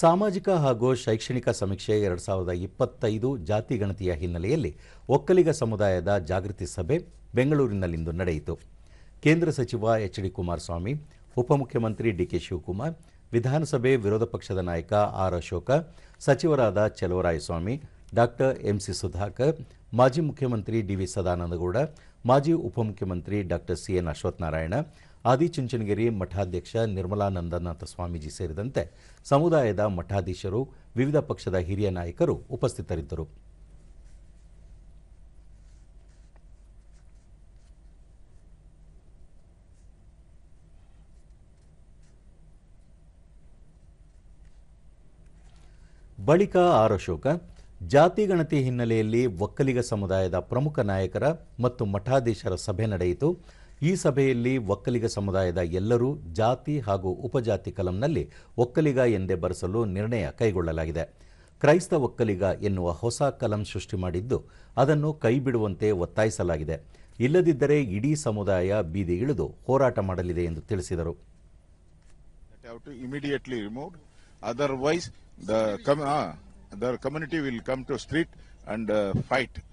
ಸಾಮಾಜಿಕ ಹಾಗೂ ಶೈಕ್ಷಣಿಕ ಸಮೀಕ್ಷೆ ಎರಡು ಸಾವಿರದ ಇಪ್ಪತ್ತೈದು ಜಾತಿ ಗಣತಿಯ ಹಿನ್ನೆಲೆಯಲ್ಲಿ ಒಕ್ಕಲಿಗ ಸಮುದಾಯದ ಜಾಗೃತಿ ಸಭೆ ಬೆಂಗಳೂರಿನಲ್ಲಿಂದು ನಡೆಯಿತು. ಕೇಂದ್ರ ಸಚಿವ ಎಚ್ ಡಿ ಕುಮಾರಸ್ವಾಮಿ, ಉಪಮುಖ್ಯಮಂತ್ರಿ ಡಿಕೆ ಶಿವಕುಮಾರ್, ವಿಧಾನಸಭೆ ವಿರೋಧ ಪಕ್ಷದ ನಾಯಕ ಆರ್ ಅಶೋಕ, ಸಚಿವರಾದ ಚೆಲುವರಾಯಸ್ವಾಮಿ, ಡಾಕ್ಟರ್ ಎಂಸಿ ಸುಧಾಕರ್, ಮಾಜಿ ಮುಖ್ಯಮಂತ್ರಿ ಡಿವಿ ಸದಾನಂದಗೌಡ, ಮಾಜಿ ಉಪಮುಖ್ಯಮಂತ್ರಿ ಡಾಕ್ಟರ್ ಸಿಎನ್ ಅಶ್ವತ್ಥನಾರಾಯಣ ಆದಿಚುಂಚನಗಿರಿ ಮಠಾಧ್ಯಕ್ಷ ನಿರ್ಮಲಾನಂದನಾಥ ಸ್ವಾಮೀಜಿ ಸೇರಿದಂತೆ ಸಮುದಾಯದ ಮಠಾಧೀಶರು, ವಿವಿಧ ಪಕ್ಷದ ಹಿರಿಯ ನಾಯಕರು ಉಪಸ್ಥಿತರಿದ್ದರು. ಬಳಿಕ ಆರ್ ಅಶೋಕ ಜಾತಿ ಗಣತಿ ಹಿನ್ನೆಲೆಯಲ್ಲಿ ಒಕ್ಕಲಿಗ ಸಮುದಾಯದ ಪ್ರಮುಖ ನಾಯಕರ ಮತ್ತು ಮಠಾಧೀಶರ ಸಭೆ ನಡೆಯಿತು. ಈ ಸಭೆಯಲ್ಲಿ ಒಕ್ಕಲಿಗ ಸಮುದಾಯದ ಎಲ್ಲರೂ ಜಾತಿ ಹಾಗೂ ಉಪಜಾತಿ ಕಲಂನಲ್ಲಿ ಒಕ್ಕಲಿಗ ಎಂದೇ ಬರೆಸಲು ನಿರ್ಣಯ ಕೈಗೊಳ್ಳಲಾಗಿದೆ. ಕ್ರೈಸ್ತ ಒಕ್ಕಲಿಗ ಎನ್ನುವ ಹೊಸ ಕಲಂ ಸೃಷ್ಟಿ ಮಾಡಿದ್ದು ಅದನ್ನು ಕೈಬಿಡುವಂತೆ ಒತ್ತಾಯಿಸಲಾಗಿದೆ. ಇಲ್ಲದಿದ್ದರೆ ಇಡೀ ಸಮುದಾಯ ಬೀದಿ ಇಳಿದು ಹೋರಾಟ ಮಾಡಲಿದೆ ಎಂದು ತಿಳಿಸಿದರು. Otherwise community will come to street com- ah,